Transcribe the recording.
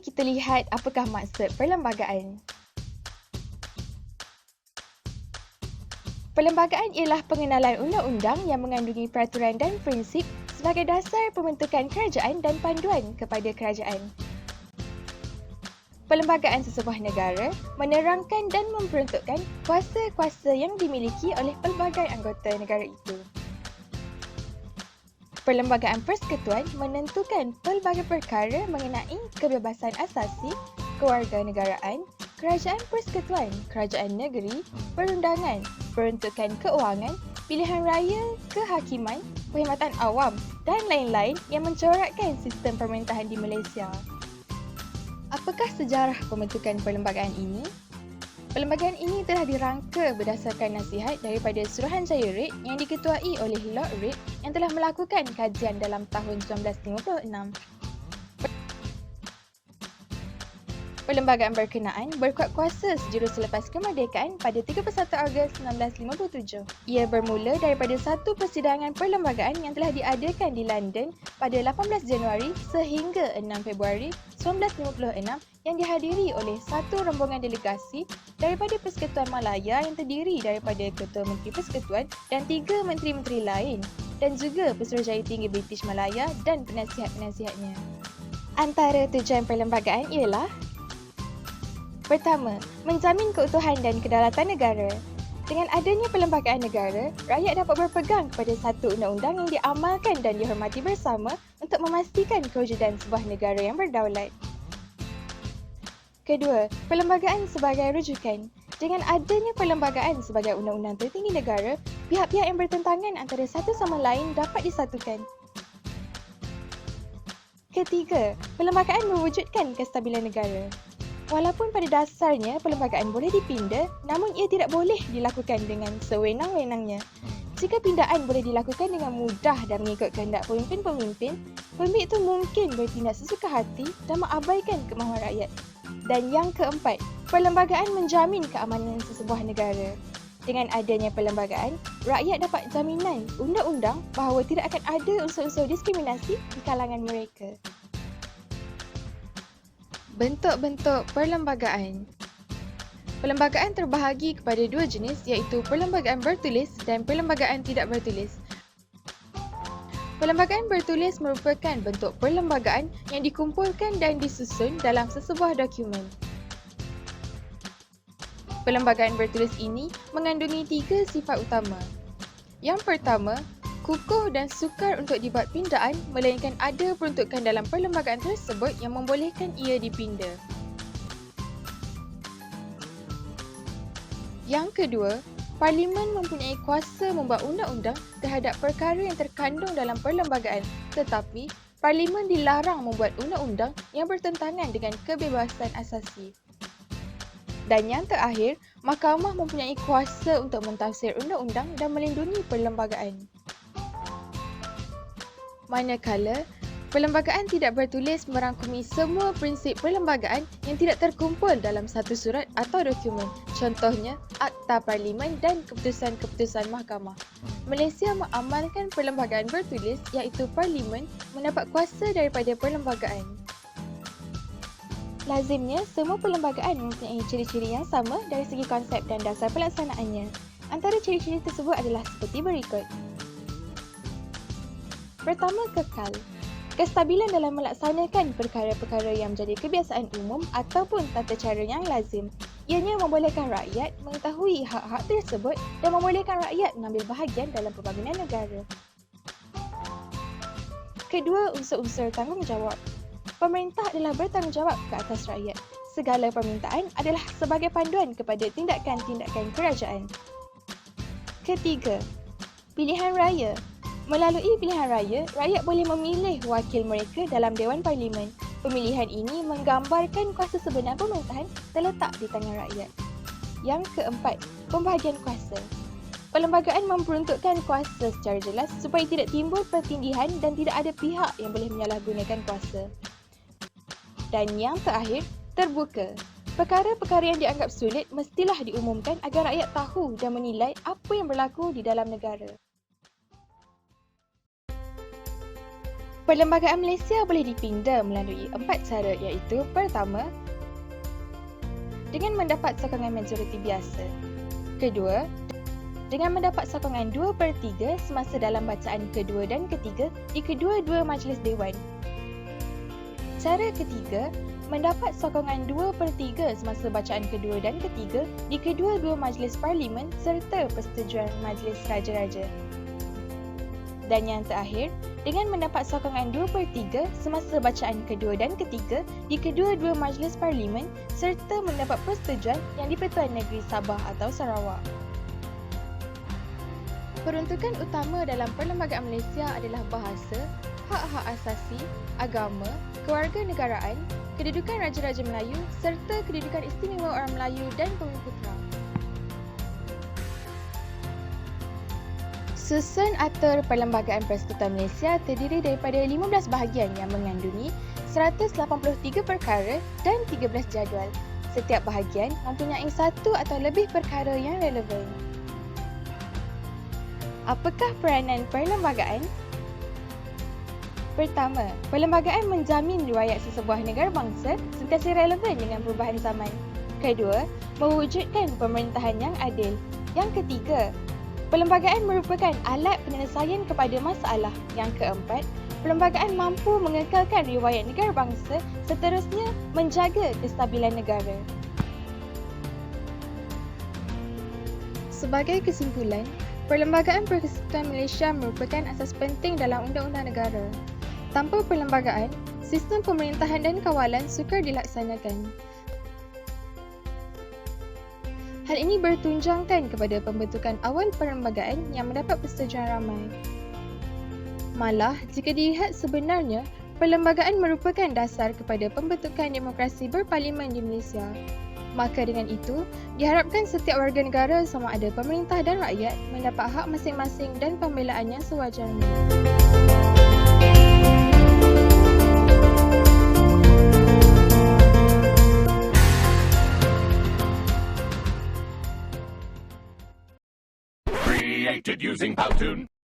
kita lihat apakah maksud perlembagaan. Perlembagaan ialah pengenalan undang-undang yang mengandungi peraturan dan prinsip sebagai dasar pembentukan kerajaan dan panduan kepada kerajaan. Perlembagaan sesebuah negara menerangkan dan memperuntukkan kuasa-kuasa yang dimiliki oleh pelbagai anggota negara itu. Perlembagaan Persekutuan menentukan pelbagai perkara mengenai kebebasan asasi, kewarganegaraan, kerajaan persekutuan, kerajaan negeri, perundangan, peruntukan keuangan, pilihan raya, kehakiman, perkhidmatan awam dan lain-lain yang mencorakkan sistem pemerintahan di Malaysia. Apakah sejarah pembentukan perlembagaan ini? Perlembagaan ini telah dirangka berdasarkan nasihat daripada Suruhanjaya Reid yang diketuai oleh Lord Reid yang telah melakukan kajian dalam tahun 1956. Perlembagaan berkenaan berkuat kuasa sejurus selepas kemerdekaan pada 31 Ogos 1957. Ia bermula daripada satu persidangan perlembagaan yang telah diadakan di London pada 18 Januari sehingga 6 Februari 1956 yang dihadiri oleh satu rombongan delegasi daripada Persekutuan Malaya yang terdiri daripada Ketua Menteri Persekutuan dan tiga menteri-menteri lain dan juga Pesuruhjaya Tinggi British Malaya dan penasihat-penasihatnya. Antara tujuan perlembagaan ialah Pertama, menjamin keutuhan dan kedaulatan negara. Dengan adanya perlembagaan negara, rakyat dapat berpegang kepada satu undang-undang yang diamalkan dan dihormati bersama untuk memastikan kewujudan sebuah negara yang berdaulat. Kedua, perlembagaan sebagai rujukan. Dengan adanya perlembagaan sebagai undang-undang tertinggi negara, pihak-pihak yang bertentangan antara satu sama lain dapat disatukan. Ketiga, perlembagaan mewujudkan kestabilan negara. Walaupun pada dasarnya perlembagaan boleh dipinda, namun ia tidak boleh dilakukan dengan sewenang-wenangnya. Jika pindaan boleh dilakukan dengan mudah dan mengikut kehendak pemimpin-pemimpin, pemimpin itu mungkin bertindak sesuka hati dan mengabaikan kemahuan rakyat. Dan yang keempat, perlembagaan menjamin keamanan sesebuah negara. Dengan adanya perlembagaan, rakyat dapat jaminan undang-undang bahawa tidak akan ada unsur-unsur diskriminasi di kalangan mereka. Bentuk-bentuk perlembagaan Perlembagaan terbahagi kepada dua jenis iaitu perlembagaan bertulis dan perlembagaan tidak bertulis. Perlembagaan bertulis merupakan bentuk perlembagaan yang dikumpulkan dan disusun dalam sesebuah dokumen. Perlembagaan bertulis ini mengandungi tiga sifat utama. Yang pertama, kukuh dan sukar untuk dibuat pindaan melainkan ada peruntukan dalam perlembagaan tersebut yang membolehkan ia dipinda. Yang kedua, Parlimen mempunyai kuasa membuat undang-undang terhadap perkara yang terkandung dalam perlembagaan tetapi Parlimen dilarang membuat undang-undang yang bertentangan dengan kebebasan asasi. Dan yang terakhir, Mahkamah mempunyai kuasa untuk mentafsir undang-undang dan melindungi perlembagaan. Manakala, perlembagaan tidak bertulis merangkumi semua prinsip perlembagaan yang tidak terkumpul dalam satu surat atau dokumen. Contohnya, Akta Parlimen dan keputusan-keputusan mahkamah. Malaysia mengamalkan perlembagaan bertulis iaitu Parlimen mendapat kuasa daripada perlembagaan. Lazimnya, semua perlembagaan mempunyai ciri-ciri yang sama dari segi konsep dan dasar pelaksanaannya. Antara ciri-ciri tersebut adalah seperti berikut. Pertama, kekal. Kestabilan dalam melaksanakan perkara-perkara yang menjadi kebiasaan umum ataupun tata cara yang lazim. Ianya membolehkan rakyat mengetahui hak-hak tersebut dan membolehkan rakyat mengambil bahagian dalam pembangunan negara. Kedua, unsur-unsur tanggungjawab. Pemerintah adalah bertanggungjawab ke atas rakyat. Segala permintaan adalah sebagai panduan kepada tindakan-tindakan kerajaan. Ketiga, pilihan raya. Melalui pilihan raya, rakyat boleh memilih wakil mereka dalam Dewan Parlimen. Pemilihan ini menggambarkan kuasa sebenar pemerintahan terletak di tangan rakyat. Yang keempat, pembahagian kuasa. Perlembagaan memperuntukkan kuasa secara jelas supaya tidak timbul pertindihan dan tidak ada pihak yang boleh menyalahgunakan kuasa. Dan yang terakhir, terbuka. Perkara-perkara yang dianggap sulit mestilah diumumkan agar rakyat tahu dan menilai apa yang berlaku di dalam negara. Perlembagaan Malaysia boleh dipinda melalui empat cara iaitu pertama, dengan mendapat sokongan majoriti biasa. Kedua, dengan mendapat sokongan 2 per 3 semasa dalam bacaan kedua dan ketiga di kedua-dua majlis Dewan. Cara ketiga, mendapat sokongan 2 per 3 semasa bacaan kedua dan ketiga di kedua-dua majlis parlimen serta persetujuan majlis raja-raja. Dan yang terakhir, dengan mendapat sokongan 2 per 3 semasa bacaan kedua dan ketiga di kedua-dua majlis parlimen serta mendapat persetujuan yang di-Pertuan Negeri Sabah atau Sarawak. Peruntukan utama dalam Perlembagaan Malaysia adalah bahasa, hak-hak asasi, agama, kewarganegaraan, kedudukan Raja-Raja Melayu serta kedudukan istimewa orang Melayu dan Bumiputera. Susun atur Perlembagaan Persekutuan Malaysia terdiri daripada 15 bahagian yang mengandungi 183 perkara dan 13 jadual. Setiap bahagian mempunyai satu atau lebih perkara yang relevan. Apakah peranan perlembagaan? Pertama, perlembagaan menjamin riwayat sesebuah negara bangsa sentiasa relevan dengan perubahan zaman. Kedua, mewujudkan pemerintahan yang adil. Yang ketiga, Perlembagaan merupakan alat penyelesaian kepada masalah. Yang keempat, perlembagaan mampu mengekalkan riwayat negara bangsa seterusnya menjaga kestabilan negara. Sebagai kesimpulan, Perlembagaan Persekutuan Malaysia merupakan asas penting dalam undang-undang negara. Tanpa perlembagaan, sistem pemerintahan dan kawalan sukar dilaksanakan. Hal ini bertunjangkan kepada pembentukan awal perlembagaan yang mendapat persetujuan ramai. Malah, jika dilihat sebenarnya, perlembagaan merupakan dasar kepada pembentukan demokrasi berparlimen di Malaysia. Maka dengan itu, diharapkan setiap warga negara sama ada pemerintah dan rakyat mendapat hak masing-masing dan pembelaan yang sewajarnya. Using Powtoon.